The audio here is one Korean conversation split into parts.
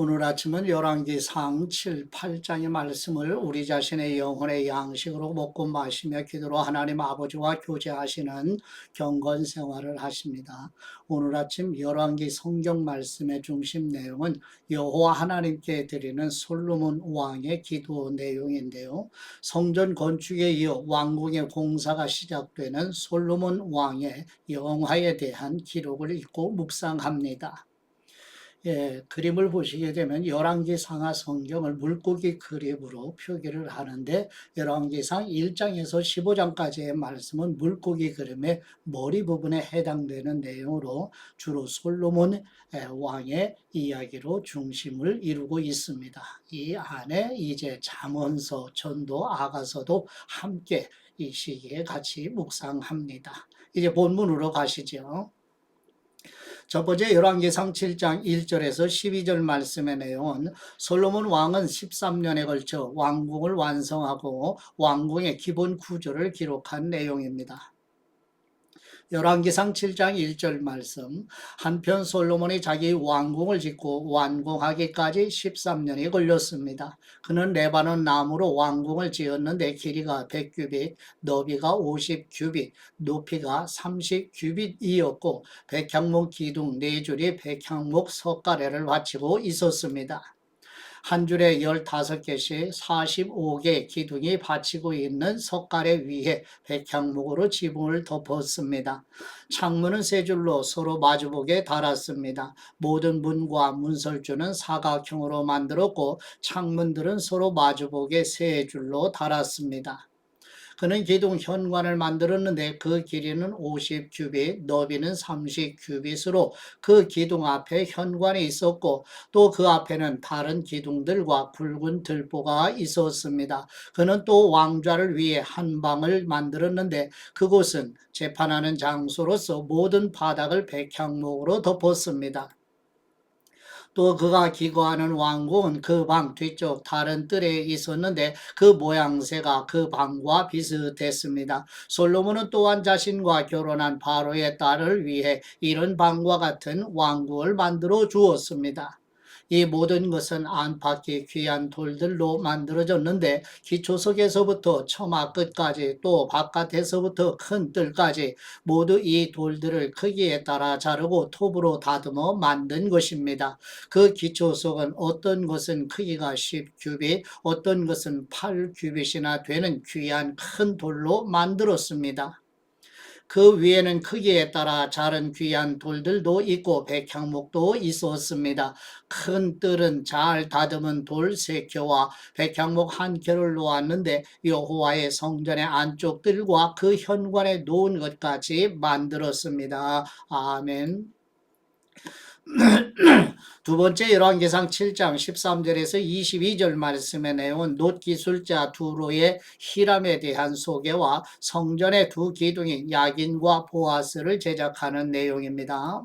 오늘 아침은 열왕기 상 7, 8장의 말씀을 우리 자신의 영혼의 양식으로 먹고 마시며 기도로 하나님 아버지와 교제하시는 경건 생활을 하십니다. 오늘 아침 열왕기 성경 말씀의 중심 내용은 여호와 하나님께 드리는 솔로몬 왕의 기도 내용인데요. 성전 건축에 이어 왕궁의 공사가 시작되는 솔로몬 왕의 영화에 대한 기록을 읽고 묵상합니다. 예, 그림을 보시게 되면 열왕기 상하 성경을 물고기 그림으로 표기를 하는데 열왕기상 1장에서 15장까지의 말씀은 물고기 그림의 머리 부분에 해당되는 내용으로 주로 솔로몬 예, 왕의 이야기로 중심을 이루고 있습니다. 이 안에 이제 잠언서, 전도, 아가서도 함께 이 시기에 같이 묵상합니다. 이제 본문으로 가시죠. 첫 번째 열왕기상 7장 1절에서 12절 말씀의 내용은 솔로몬 왕은 13년에 걸쳐 왕궁을 완성하고 왕궁의 기본 구조를 기록한 내용입니다. 열왕기상 7장 1절 말씀 한편 솔로몬이 자기 왕궁을 짓고 완공하기까지 13년이 걸렸습니다. 그는 레바논 나무로 왕궁을 지었는데 길이가 100규빗, 너비가 50규빗, 높이가 30규빗이었고 백향목 기둥 네 줄이 백향목 석가래를 바치고 있었습니다. 한 줄에 15개씩 45개 기둥이 받치고 있는 석가래 위에 백향목으로 지붕을 덮었습니다. 창문은 세 줄로 서로 마주보게 달았습니다. 모든 문과 문설주는 사각형으로 만들었고 창문들은 서로 마주보게 세 줄로 달았습니다. 그는 기둥 현관을 만들었는데 그 길이는 50규빗, 너비는 30규빗으로 그 기둥 앞에 현관이 있었고 또 그 앞에는 다른 기둥들과 굵은 들보가 있었습니다. 그는 또 왕좌를 위해 한 방을 만들었는데 그곳은 재판하는 장소로서 모든 바닥을 백향목으로 덮었습니다. 또 그가 기거하는 왕궁은 그 방 뒤쪽 다른 뜰에 있었는데 그 모양새가 그 방과 비슷했습니다. 솔로몬은 또한 자신과 결혼한 바로의 딸을 위해 이런 방과 같은 왕궁을 만들어 주었습니다. 이 모든 것은 안팎의 귀한 돌들로 만들어졌는데 기초석에서부터 처마 끝까지 또 바깥에서부터 큰 뜰까지 모두 이 돌들을 크기에 따라 자르고 톱으로 다듬어 만든 것입니다. 그 기초석은 어떤 것은 크기가 10규빗, 어떤 것은 8규빗이나 되는 귀한 큰 돌로 만들었습니다. 그 위에는 크기에 따라 자른 귀한 돌들도 있고 백향목도 있었습니다. 큰 뜰은 잘 다듬은 돌 세 켜와 백향목 한 켜를 놓았는데 여호와의 성전의 안쪽 뜰과 그 현관에 놓은 것까지 만들었습니다. 아멘. 두 번째 열왕기상 7장 13절에서 22절 말씀의 내용은 놋기술자 두로의 히람에 대한 소개와 성전의 두 기둥인 야긴과 보아스를 제작하는 내용입니다.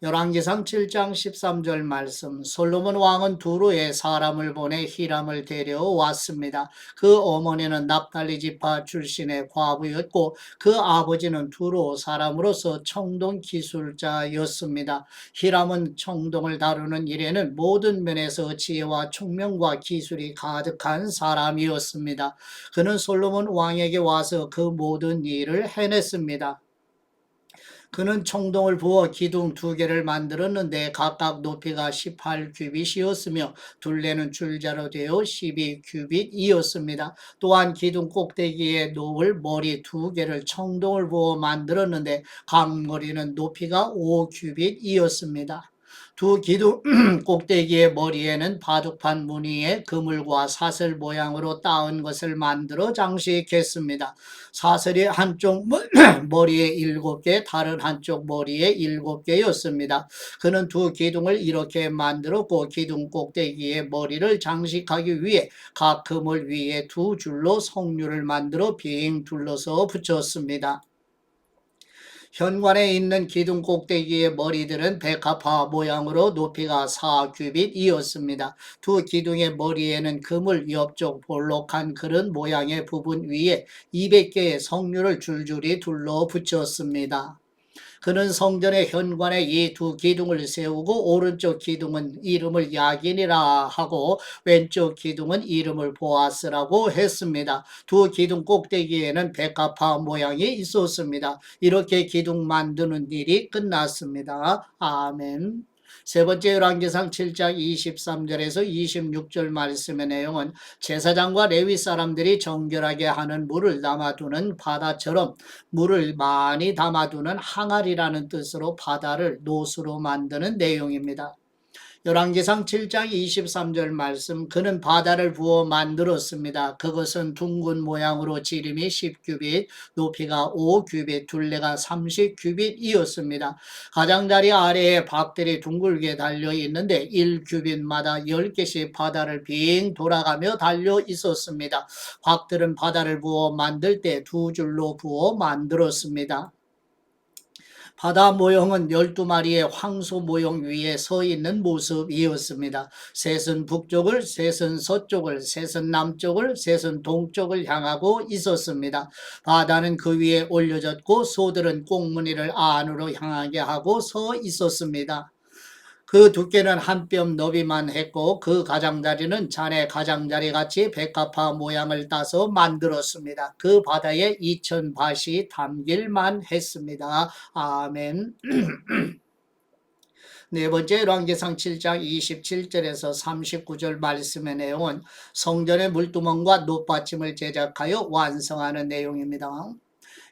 열왕기상 7장 13절 말씀 솔로몬 왕은 두로에 사람을 보내 히람을 데려왔습니다. 그 어머니는 납달리 지파 출신의 과부였고 그 아버지는 두로 사람으로서 청동 기술자였습니다. 히람은 청동을 다루는 일에는 모든 면에서 지혜와 총명과 기술이 가득한 사람이었습니다. 그는 솔로몬 왕에게 와서 그 모든 일을 해냈습니다. 그는 청동을 부어 기둥 두 개를 만들었는데 각각 높이가 18규빗이었으며 둘레는 줄자로 되어 12규빗이었습니다. 또한 기둥 꼭대기에 놓을 머리 두 개를 청동을 부어 만들었는데 각 머리는 높이가 5규빗이었습니다. 두 기둥 꼭대기의 머리에는 바둑판 무늬에 그물과 사슬 모양으로 따은 것을 만들어 장식했습니다. 사슬이 한쪽 머리에 일곱 개, 다른 한쪽 머리에 일곱 개였습니다. 그는 두 기둥을 이렇게 만들었고 기둥 꼭대기의 머리를 장식하기 위해 각 그물 위에 두 줄로 성류를 만들어 빙 둘러서 붙였습니다. 현관에 있는 기둥 꼭대기의 머리들은 백합화 모양으로 높이가 4규빗이었습니다. 두 기둥의 머리에는 그물 옆쪽 볼록한 그릇 모양의 부분 위에 200개의 성류를 줄줄이 둘러 붙였습니다. 그는 성전의 현관에 이 두 기둥을 세우고 오른쪽 기둥은 이름을 야긴이라 하고 왼쪽 기둥은 이름을 보아스라고 했습니다. 두 기둥 꼭대기에는 백합화 모양이 있었습니다. 이렇게 기둥 만드는 일이 끝났습니다. 아멘. 세 번째 열왕기상 7장 23절에서 26절 말씀의 내용은 제사장과 레위 사람들이 정결하게 하는 물을 담아두는 바다처럼 물을 많이 담아두는 항아리라는 뜻으로 바다를 노수로 만드는 내용입니다. 열왕기상 7장 23절 말씀 그는 바다를 부어 만들었습니다. 그것은 둥근 모양으로 지름이 10규빗, 높이가 5규빗, 둘레가 30규빗이었습니다. 가장자리 아래에 박들이 둥글게 달려 있는데 1규빗마다 10개씩 바다를 빙 돌아가며 달려 있었습니다. 박들은 바다를 부어 만들 때 두 줄로 부어 만들었습니다. 바다 모형은 12마리의 황소 모형 위에 서 있는 모습이었습니다. 셋은 북쪽을, 셋은 서쪽을, 셋은 남쪽을, 셋은 동쪽을 향하고 있었습니다. 바다는 그 위에 올려졌고 소들은 꽁무니를 안으로 향하게 하고 서 있었습니다. 그 두께는 한 뼘 너비만 했고 그 가장자리는 잔의 가장자리 같이 백합화 모양을 따서 만들었습니다. 그 바다에 이천 밭이 담길만 했습니다. 아멘. 네 번째 랑계상 7장 27절에서 39절 말씀의 내용은 성전의 물두멍과 높받침을 제작하여 완성하는 내용입니다.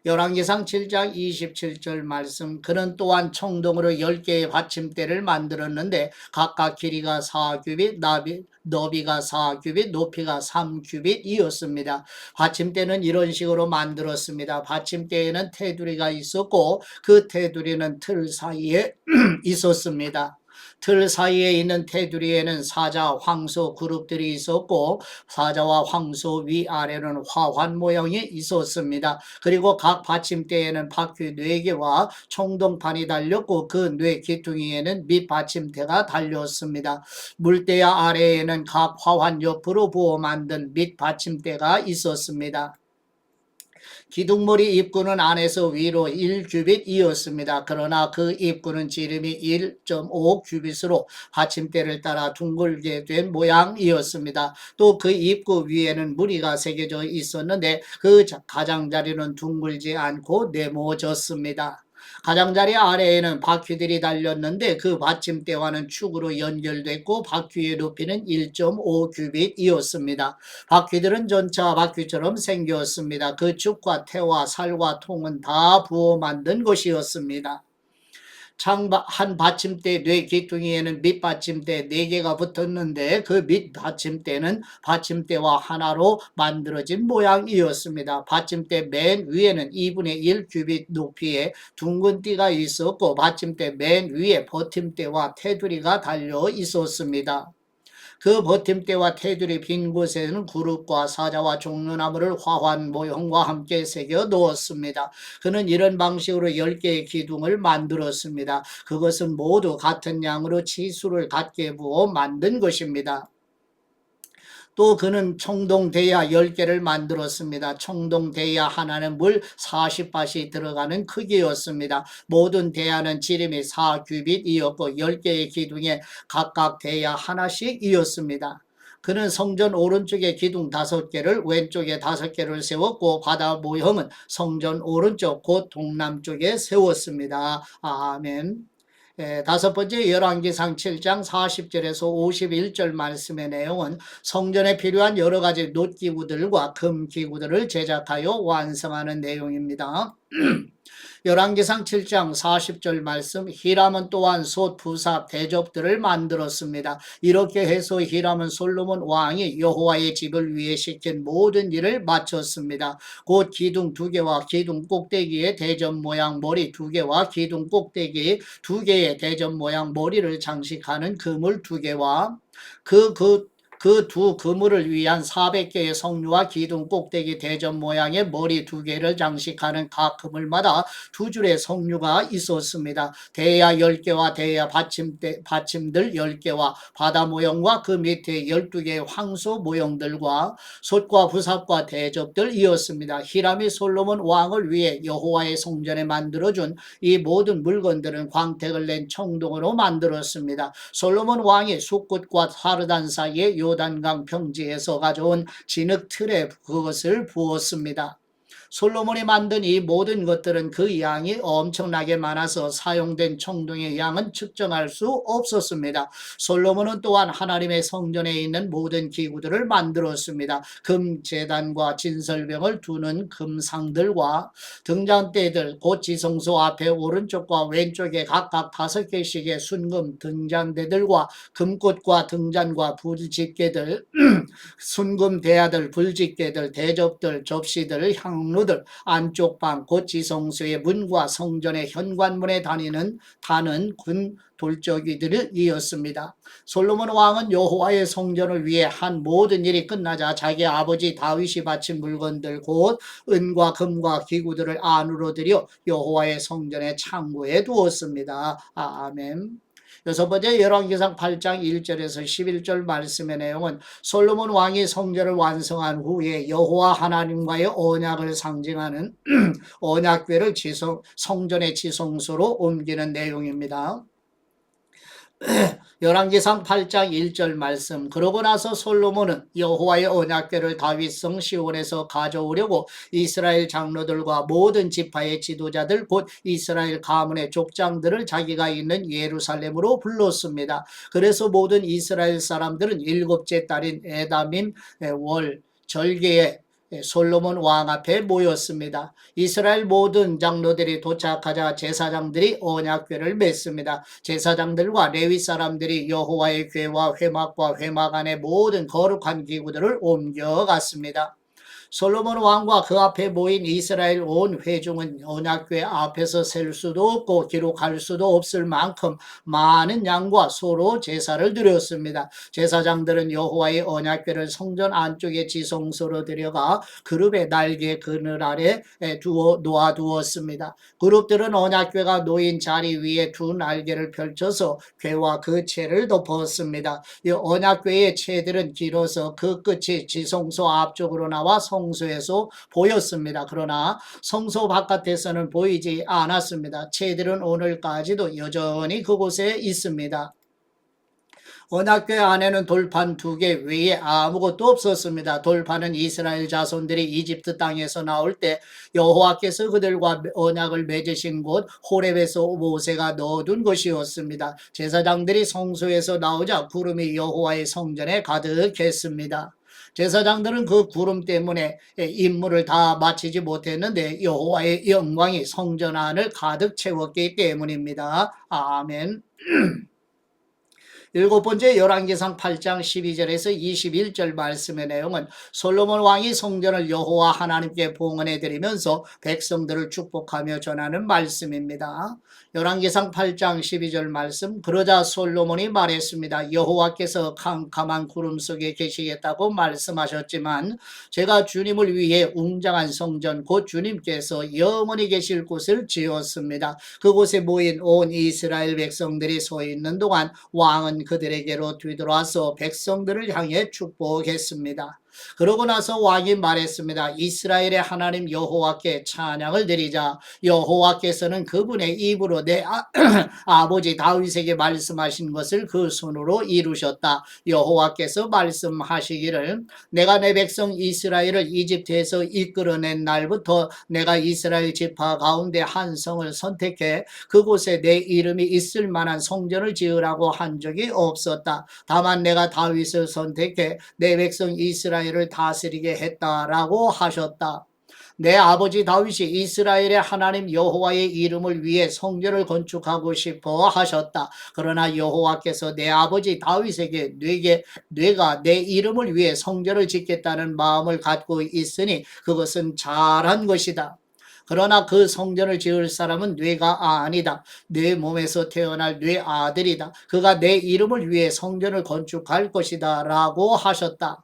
열왕기상 7장 27절 말씀 그는 또한 청동으로 10개의 받침대를 만들었는데 각각 길이가 4규빗 나비, 너비가 4규빗 높이가 3규빗이었습니다. 받침대는 이런 식으로 만들었습니다. 받침대에는 테두리가 있었고 그 테두리는 틀 사이에 있었습니다. 틀 사이에 있는 테두리에는 사자, 황소 그룹들이 있었고 사자와 황소 위아래는 화환 모형이 있었습니다. 그리고 각 받침대에는 바퀴 4개와 총동판이 달렸고 그 뇌 기둥이에는 밑받침대가 달렸습니다. 물대야 아래에는 각 화환 옆으로 부어 만든 밑받침대가 있었습니다. 기둥머리 입구는 안에서 위로 1규빗 이었습니다. 그러나 그 입구는 지름이 1.5 규빗으로 받침대를 따라 둥글게 된 모양이었습니다. 또 그 입구 위에는 무리가 새겨져 있었는데 그 가장자리는 둥글지 않고 네모졌습니다. 가장자리 아래에는 바퀴들이 달렸는데 그 받침대와는 축으로 연결됐고 바퀴의 높이는 1.5 규빗이었습니다. 바퀴들은 전차 바퀴처럼 생겼습니다. 그 축과 태와 살과 통은 다 부어 만든 것이었습니다. 창한 받침대 뇌 기둥이에는 밑받침대 4개가 붙었는데 그 밑받침대는 받침대와 하나로 만들어진 모양이었습니다. 받침대 맨 위에는 2분의 1 규빗 높이의 둥근 띠가 있었고 받침대 맨 위에 버팀대와 테두리가 달려 있었습니다. 그 버팀대와 테두리 빈 곳에는 구름과 사자와 종려나무를 화환 모형과 함께 새겨 놓았습니다. 그는 이런 방식으로 10개의 기둥을 만들었습니다. 그것은 모두 같은 양으로 치수를 갖게 부어 만든 것입니다. 또 그는 청동대야 10개를 만들었습니다. 청동대야 하나는 물 40밭이 들어가는 크기였습니다. 모든 대야는 지름이 4규빗이었고 10개의 기둥에 각각 대야 하나씩이었습니다. 그는 성전 오른쪽에 기둥 다섯 개를 왼쪽에 다섯 개를 세웠고 바다 모형은 성전 오른쪽 곧 동남쪽에 세웠습니다. 아멘. 예, 다섯 번째 열왕기상 7장 40절에서 51절 말씀의 내용은 성전에 필요한 여러 가지 놋기구들과 금기구들을 제작하여 완성하는 내용입니다. 열왕기상 7장 40절 말씀 히람은 또한 솥, 부삽, 대접들을 만들었습니다. 이렇게 해서 히람은 솔로몬 왕이 여호와의 집을 위해 시킨 모든 일을 마쳤습니다. 곧 기둥 두 개와 기둥 꼭대기에 대접 모양 머리 두 개와 기둥 꼭대기 두 개의 대접 모양 머리를 장식하는 그물 두 개와 그, 그 그 두 그물을 위한 400개의 성류와 기둥 꼭대기 대전 모양의 머리 두 개를 장식하는 각 그물마다 두 줄의 성류가 있었습니다. 대야 10개와 대야 받침대, 받침들 10개와 바다 모형과 그 밑에 12개의 황소 모형들과 솥과 부삽과 대접들이었습니다. 히람이 솔로몬 왕을 위해 여호와의 성전에 만들어준 이 모든 물건들은 광택을 낸 청동으로 만들었습니다. 솔로몬 왕이 숲끝과 사르단 사이의 요단강 평지에서 가져온 진흙 틀에 그것을 부었습니다. 솔로몬이 만든 이 모든 것들은 그 양이 엄청나게 많아서 사용된 청동의 양은 측정할 수 없었습니다. 솔로몬은 또한 하나님의 성전에 있는 모든 기구들을 만들었습니다. 금 제단과 진설병을 두는 금상들과 등잔대들, 곧 지성소 앞에 오른쪽과 왼쪽에 각각 다섯 개씩의 순금 등잔대들과 금꽃과 등잔과 불집게들, 순금 대야들, 불집게들, 대접들, 접시들, 향 로들, 안쪽 방, 곧 지성소의 문과 성전의 현관문에 다니는 다는 군 돌적이들이었습니다. 솔로몬 왕은 여호와의 성전을 위해 한 모든 일이 끝나자 자기 아버지 다윗이 바친 물건들 곧 은과 금과 기구들을 안으로 들여 여호와의 성전의 창고에 두었습니다. 아멘. 여섯 번째 열왕기상 8장 1절에서 11절 말씀의 내용은 솔로몬 왕이 성전을 완성한 후에 여호와 하나님과의 언약을 상징하는 언약궤를 지성, 성전의 지성소로 옮기는 내용입니다. 열왕기상 8장 1절 말씀 그러고 나서 솔로몬은 여호와의 언약궤를 다윗성 시온에서 가져오려고 이스라엘 장로들과 모든 지파의 지도자들 곧 이스라엘 가문의 족장들을 자기가 있는 예루살렘으로 불렀습니다. 그래서 모든 이스라엘 사람들은 일곱째 달인 에다밈 월 절개에 예, 솔로몬 왕 앞에 모였습니다. 이스라엘 모든 장로들이 도착하자 제사장들이 언약궤를 맺습니다. 제사장들과 레위 사람들이 여호와의 궤와 회막과 회막 안의 모든 거룩한 기구들을 옮겨갔습니다. 솔로몬 왕과 그 앞에 모인 이스라엘 온 회중은 언약궤 앞에서 셀 수도 없고 기록할 수도 없을 만큼 많은 양과 소로 제사를 드렸습니다. 제사장들은 여호와의 언약궤를 성전 안쪽에 지성소로 들여가 그룹의 날개 그늘 아래 두어 놓아 두었습니다. 그룹들은 언약궤가 놓인 자리 위에 두 날개를 펼쳐서 궤와 그 채를 덮었습니다. 이 언약궤의 채들은 길어서 그 끝이 지성소 앞쪽으로 나와 성 소에서 보였습니다. 그러나 성소 바깥에서는 보이지 않았습니다. 채들은 오늘까지도 여전히 그곳에 있습니다. 언약궤 안에는 돌판 두 개 외에 아무것도 없었습니다. 돌판은 이스라엘 자손들이 이집트 땅에서 나올 때 여호와께서 그들과 언약을 맺으신 곳 호렙에서 모세가 넣어둔 것이었습니다. 제사장들이 성소에서 나오자 구름이 여호와의 성전에 가득했습니다. 제사장들은 그 구름 때문에 임무를 다 마치지 못했는데 여호와의 영광이 성전 안을 가득 채웠기 때문입니다. 아멘. 일곱 번째 열왕기상 8장 12절에서 21절 말씀의 내용은 솔로몬 왕이 성전을 여호와 하나님께 봉헌해 드리면서 백성들을 축복하며 전하는 말씀입니다. 열왕기상 8장 12절 말씀 그러자 솔로몬이 말했습니다. 여호와께서 캄캄한 구름 속에 계시겠다고 말씀하셨지만 제가 주님을 위해 웅장한 성전 곧 주님께서 영원히 계실 곳을 지었습니다. 그곳에 모인 온 이스라엘 백성들이 서 있는 동안 왕은 그들에게로 뒤돌아서 백성들을 향해 축복했습니다. 그러고 나서 왕이 말했습니다. 이스라엘의 하나님 여호와께 찬양을 드리자. 여호와께서는 그분의 입으로 내 아, 버지 다윗에게 말씀하신 것을 그 손으로 이루셨다. 여호와께서 말씀하시기를 내가 내 백성 이스라엘을 이집트에서 이끌어낸 날부터 내가 이스라엘 지파 가운데 한 성을 선택해 그곳에 내 이름이 있을 만한 성전을 지으라고 한 적이 없었다. 다만 내가 다윗을 선택해 내 백성 이스라엘 이스라엘을 다스리게 했다라고 하셨다. 내 아버지 다윗이 이스라엘의 하나님 여호와의 이름을 위해 성전을 건축하고 싶어 하셨다. 그러나 여호와께서 내 아버지 다윗에게 뇌게 뇌가 내 이름을 위해 성전을 짓겠다는 마음을 갖고 있으니 그것은 잘한 것이다. 그러나 그 성전을 지을 사람은 뇌가 아니다. 내 몸에서 태어날 뇌 아들이다. 그가 내 이름을 위해 성전을 건축할 것이다. 라고 하셨다.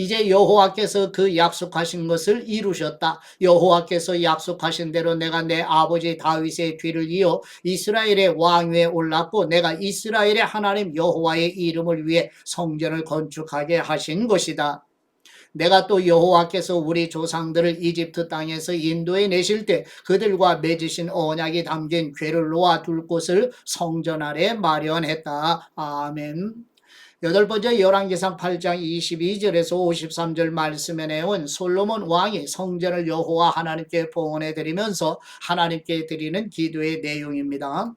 이제 여호와께서 그 약속하신 것을 이루셨다. 여호와께서 약속하신 대로 내가 내 아버지 다윗의 뒤를 이어 이스라엘의 왕위에 올랐고 내가 이스라엘의 하나님 여호와의 이름을 위해 성전을 건축하게 하신 것이다. 내가 또 여호와께서 우리 조상들을 이집트 땅에서 인도해 내실 때 그들과 맺으신 언약이 담긴 괴를 놓아 둘 곳을 성전 아래 마련했다. 아멘. 여덟 번째 열왕기상 8장 22절에서 53절 말씀의 내용은 솔로몬 왕이 성전을 여호와 하나님께 봉헌해 드리면서 하나님께 드리는 기도의 내용입니다.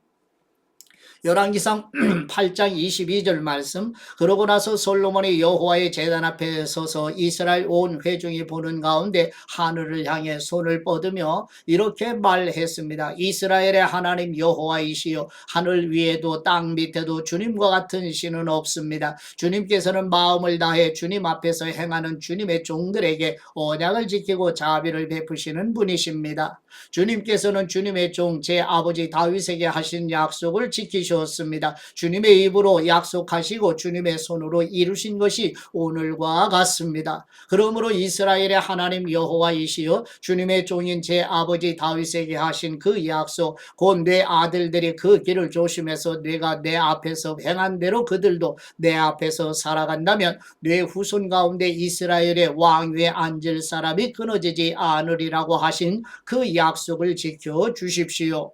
열왕기상 8장 22절 말씀 그러고 나서 솔로몬이 여호와의 제단 앞에 서서 이스라엘 온 회중이 보는 가운데 하늘을 향해 손을 뻗으며 이렇게 말했습니다. 이스라엘의 하나님 여호와이시여 하늘 위에도 땅 밑에도 주님과 같은 신은 없습니다. 주님께서는 마음을 다해 주님 앞에서 행하는 주님의 종들에게 언약을 지키고 자비를 베푸시는 분이십니다. 주님께서는 주님의 종 제 아버지 다윗에게 하신 약속을 지키셨 습니다. 주님의 입으로 약속하시고 주님의 손으로 이루신 것이 오늘과 같습니다. 그러므로 이스라엘의 하나님 여호와이시여 주님의 종인 제 아버지 다윗에게 하신 그 약속 곧 내 아들들이 그 길을 조심해서 내가 내 앞에서 행한 대로 그들도 내 앞에서 살아간다면 내 후손 가운데 이스라엘의 왕위에 앉을 사람이 끊어지지 않으리라고 하신 그 약속을 지켜 주십시오.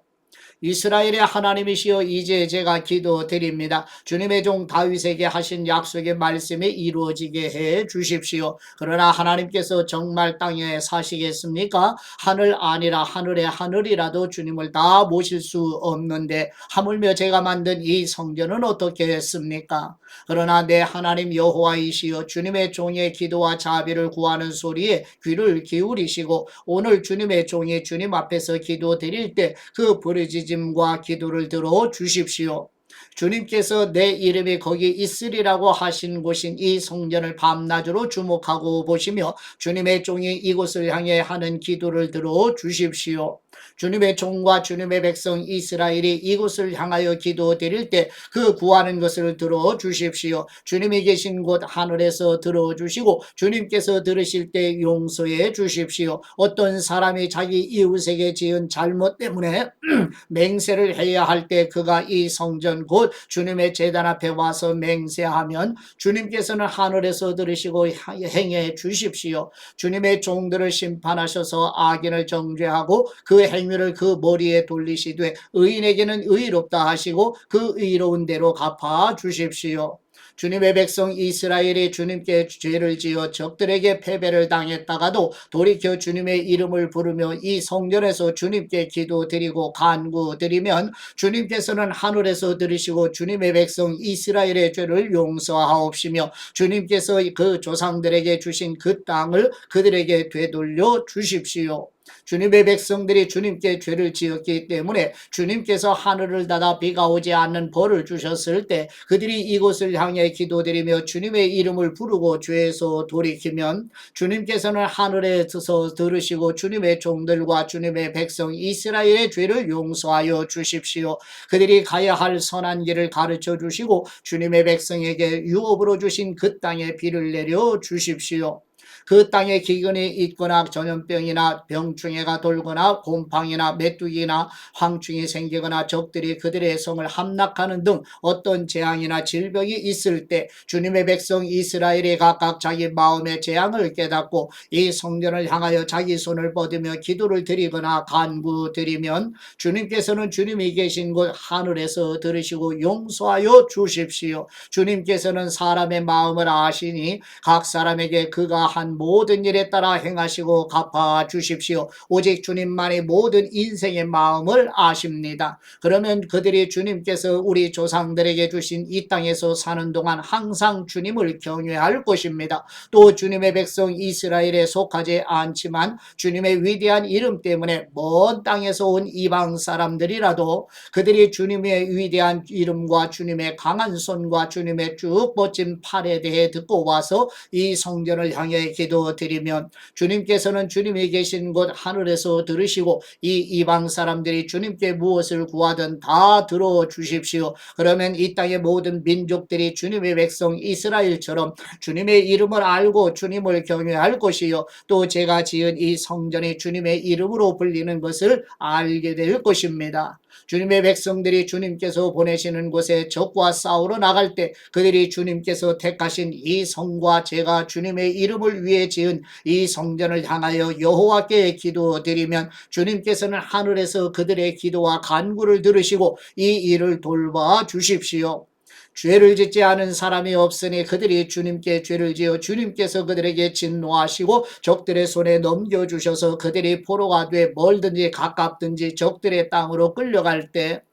이스라엘의 하나님이시여 이제 제가 기도드립니다. 주님의 종 다윗에게 하신 약속의 말씀이 이루어지게 해 주십시오. 그러나 하나님께서 정말 땅에 사시겠습니까? 하늘 아니라 하늘의 하늘이라도 주님을 다 모실 수 없는데 하물며 제가 만든 이 성전은 어떻게 했습니까? 그러나 내 하나님 여호와이시여 주님의 종의 기도와 자비를 구하는 소리에 귀를 기울이시고 오늘 주님의 종이 주님 앞에서 기도 드릴 때 그 부르짖 음과 기도를 들어 주십시오. 주님께서 내 이름이 거기 있으리라고 하신 곳인 이 성전을 밤낮으로 주목하고 보시며 주님의 종이 이곳을 향해 하는 기도를 들어 주십시오. 주님의 종과 주님의 백성 이스라엘이 이곳을 향하여 기도 드릴 때 그 구하는 것을 들어 주십시오. 주님이 계신 곳 하늘에서 들어 주시고 주님께서 들으실 때 용서해 주십시오. 어떤 사람이 자기 이웃에게 지은 잘못 때문에 맹세를 해야 할 때 그가 이 성전 곧 주님의 재단 앞에 와서 맹세하면 주님께서는 하늘에서 들으시고 행해 주십시오. 주님의 종들을 심판하셔서 악인을 정죄하고 그 행위를 그 머리에 돌리시되 의인에게는 의롭다 하시고 그 의로운 대로 갚아 주십시오. 주님의 백성 이스라엘이 주님께 죄를 지어 적들에게 패배를 당했다가도 돌이켜 주님의 이름을 부르며 이 성전에서 주님께 기도드리고 간구드리면 주님께서는 하늘에서 들으시고 주님의 백성 이스라엘의 죄를 용서하옵시며 주님께서 그 조상들에게 주신 그 땅을 그들에게 되돌려 주십시오. 주님의 백성들이 주님께 죄를 지었기 때문에 주님께서 하늘을 닫아 비가 오지 않는 벌을 주셨을 때 그들이 이곳을 향해 기도드리며 주님의 이름을 부르고 죄에서 돌이키면 주님께서는 하늘에서 들으시고 주님의 종들과 주님의 백성 이스라엘의 죄를 용서하여 주십시오. 그들이 가야 할 선한 길을 가르쳐 주시고 주님의 백성에게 유업으로 주신 그 땅에 비를 내려 주십시오. 그 땅에 기근이 있거나 전염병이나 병충해가 돌거나 곰팡이나 메뚜기나 황충이 생기거나 적들이 그들의 성을 함락하는 등 어떤 재앙이나 질병이 있을 때 주님의 백성 이스라엘이 각각 자기 마음의 재앙을 깨닫고 이 성전을 향하여 자기 손을 뻗으며 기도를 드리거나 간구 드리면 주님께서는 주님이 계신 곳 하늘에서 들으시고 용서하여 주십시오. 주님께서는 사람의 마음을 아시니 각 사람에게 그가 한 모든 일에 따라 행하시고 갚아 주십시오. 오직 주님만이 모든 인생의 마음을 아십니다. 그러면 그들이 주님께서 우리 조상들에게 주신 이 땅에서 사는 동안 항상 주님을 경외할 것입니다. 또 주님의 백성 이스라엘에 속하지 않지만 주님의 위대한 이름 때문에 먼 땅에서 온 이방 사람들이라도 그들이 주님의 위대한 이름과 주님의 강한 손과 주님의 쭉 뻗진 팔에 대해 듣고 와서 이 성전을 향해 기도드리면 주님께서는 주님이 계신 곳 하늘에서 들으시고 이 이방 사람들이 주님께 무엇을 구하든 다 들어 주십시오. 그러면 이 땅의 모든 민족들이 주님의 백성 이스라엘처럼 주님의 이름을 알고 주님을 경외할 것이요 또 제가 지은 이 성전이 주님의 이름으로 불리는 것을 알게 될 것입니다. 주님의 백성들이 주님께서 보내시는 곳에 적과 싸우러 나갈 때 그들이 주님께서 택하신 이 성과 제가 주님의 이름을 위해 지은 이 성전을 향하여 여호와께 기도드리면 주님께서는 하늘에서 그들의 기도와 간구를 들으시고 이 일을 돌봐 주십시오. 죄를 짓지 않은 사람이 없으니 그들이 주님께 죄를 지어 주님께서 그들에게 진노하시고 적들의 손에 넘겨주셔서 그들이 포로가 돼 멀든지 가깝든지 적들의 땅으로 끌려갈 때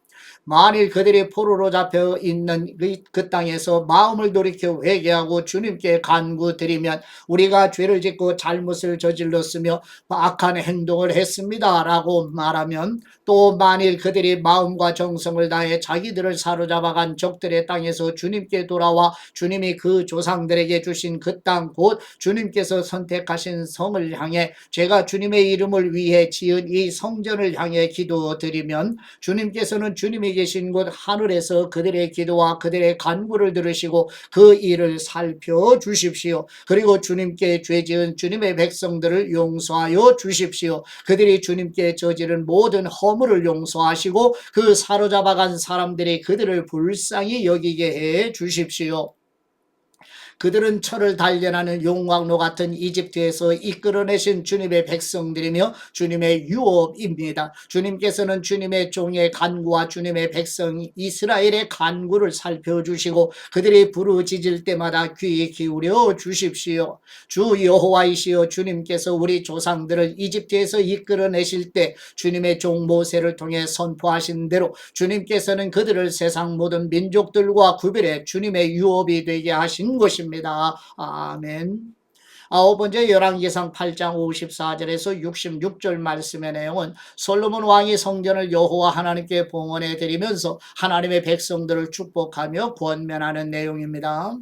만일 그들이 포로로 잡혀 있는 그, 그 땅에서 마음을 돌이켜 회개하고 주님께 간구드리면 우리가 죄를 짓고 잘못을 저질렀으며 악한 행동을 했습니다 라고 말하면 또 만일 그들이 마음과 정성을 다해 자기들을 사로잡아간 적들의 땅에서 주님께 돌아와 주님이 그 조상들에게 주신 그 땅 곧 주님께서 선택하신 성을 향해 제가 주님의 이름을 위해 지은 이 성전을 향해 기도드리면 주님께서는 주님이 계신 곳 하늘에서 그들의 기도와 그들의 간구를 들으시고 그 일을 살펴 주십시오. 그리고 주님께 죄 지은 주님의 백성들을 용서하여 주십시오. 그들이 주님께 저지른 모든 허물을 용서하시고 그 사로잡아간 사람들이 그들을 불쌍히 여기게 해 주십시오. 그들은 철을 단련하는 용광로 같은 이집트에서 이끌어내신 주님의 백성들이며 주님의 유업입니다. 주님께서는 주님의 종의 간구와 주님의 백성 이스라엘의 간구를 살펴주시고 그들이 부르짖을 때마다 귀 기울여 주십시오. 주 여호와이시여 주님께서 우리 조상들을 이집트에서 이끌어내실 때 주님의 종 모세를 통해 선포하신 대로 주님께서는 그들을 세상 모든 민족들과 구별해 주님의 유업이 되게 하신 것입니다. 것입니다. 아멘. 아홉 번째 열왕기상 8장 54절에서 66절 말씀의 내용은 솔로몬 왕이 성전을 여호와 하나님께 봉헌해 드리면서 하나님의 백성들을 축복하며 권면하는 내용입니다.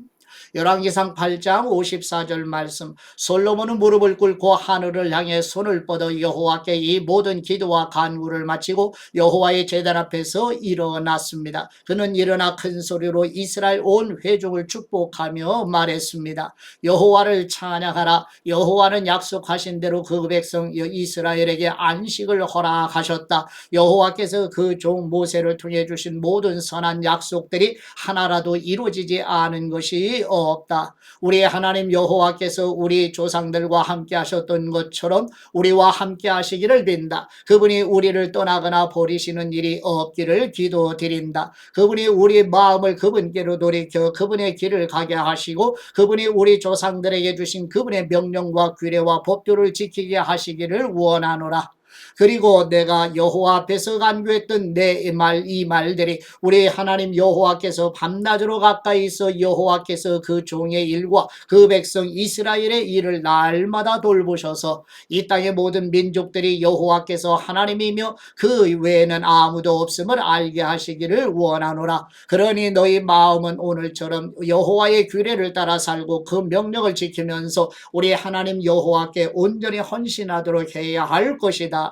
열왕기상 8장 54절 말씀 솔로몬은 무릎을 꿇고 하늘을 향해 손을 뻗어 여호와께 이 모든 기도와 간구를 마치고 여호와의 제단 앞에서 일어났습니다. 그는 일어나 큰 소리로 이스라엘 온 회중을 축복하며 말했습니다. 여호와를 찬양하라 여호와는 약속하신 대로 그 백성 이스라엘에게 안식을 허락하셨다. 여호와께서 그 종 모세를 통해 주신 모든 선한 약속들이 하나라도 이루어지지 않은 것이 없다. 우리 하나님 여호와께서 우리 조상들과 함께 하셨던 것처럼 우리와 함께 하시기를 빈다. 그분이 우리를 떠나거나 버리시는 일이 없기를 기도드린다. 그분이 우리 마음을 그분께로 돌이켜 그분의 길을 가게 하시고 그분이 우리 조상들에게 주신 그분의 명령과 규례와 법도를 지키게 하시기를 원하노라. 그리고 내가 여호와 앞에서 간구했던 내 말 이 말들이 우리 하나님 여호와께서 밤낮으로 가까이 있어 여호와께서 그 종의 일과 그 백성 이스라엘의 일을 날마다 돌보셔서 이 땅의 모든 민족들이 여호와께서 하나님이며 그 외에는 아무도 없음을 알게 하시기를 원하노라. 그러니 너희 마음은 오늘처럼 여호와의 규례를 따라 살고 그 명령을 지키면서 우리 하나님 여호와께 온전히 헌신하도록 해야 할 것이다.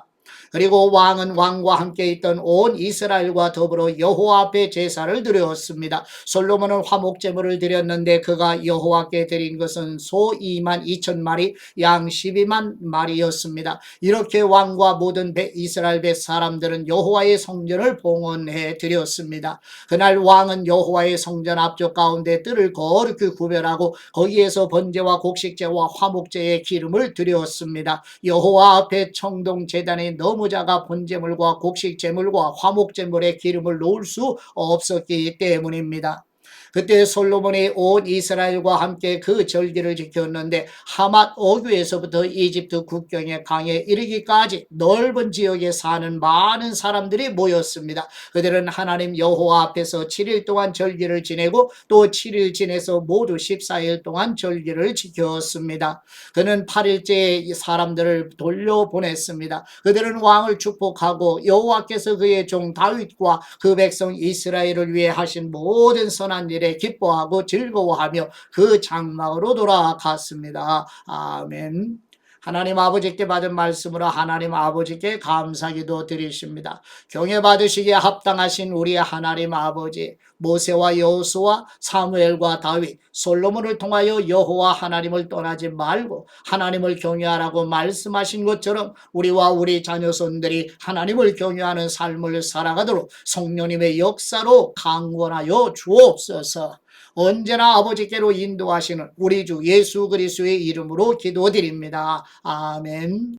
그리고 왕은 왕과 함께 있던 온 이스라엘과 더불어 여호와 앞에 제사를 드렸습니다. 솔로몬은 화목 제물을 드렸는데 그가 여호와께 드린 것은 소 2만 2천 마리, 양 12만 마리였습니다. 이렇게 왕과 모든 이스라엘 백 사람들은 여호와의 성전을 봉헌해 드렸습니다. 그날 왕은 여호와의 성전 앞쪽 가운데 뜰을 거룩히 구별하고 거기에서 번제와 곡식제와 화목제의 기름을 드렸습니다. 여호와 앞에 청동 제단이 너무 무자가 본제물과 곡식제물과 화목제물의 기름을 놓을 수 없었기 때문입니다. 그때 솔로몬이 온 이스라엘과 함께 그 절기를 지켰는데 하맛 어귀에서부터 이집트 국경의 강에 이르기까지 넓은 지역에 사는 많은 사람들이 모였습니다. 그들은 하나님 여호와 앞에서 7일 동안 절기를 지내고 또 7일 지내서 모두 14일 동안 절기를 지켰습니다. 그는 8일째 사람들을 돌려보냈습니다. 그들은 왕을 축복하고 여호와께서 그의 종 다윗과 그 백성 이스라엘을 위해 하신 모든 선한 일 일에 기뻐하고 즐거워하며 그 장막으로 돌아갔습니다. 아멘. 하나님 아버지께 받은 말씀으로 하나님 아버지께 감사기도 드리십니다. 경외 받으시기에 합당하신 우리 하나님 아버지 모세와 여호수아 사무엘과 다윗 솔로몬을 통하여 여호와 하나님을 떠나지 말고 하나님을 경외하라고 말씀하신 것처럼 우리와 우리 자녀손들이 하나님을 경외하는 삶을 살아가도록 성령님의 역사로 강권하여 주옵소서. 언제나 아버지께로 인도하시는 우리 주 예수 그리스도의 이름으로 기도드립니다. 아멘.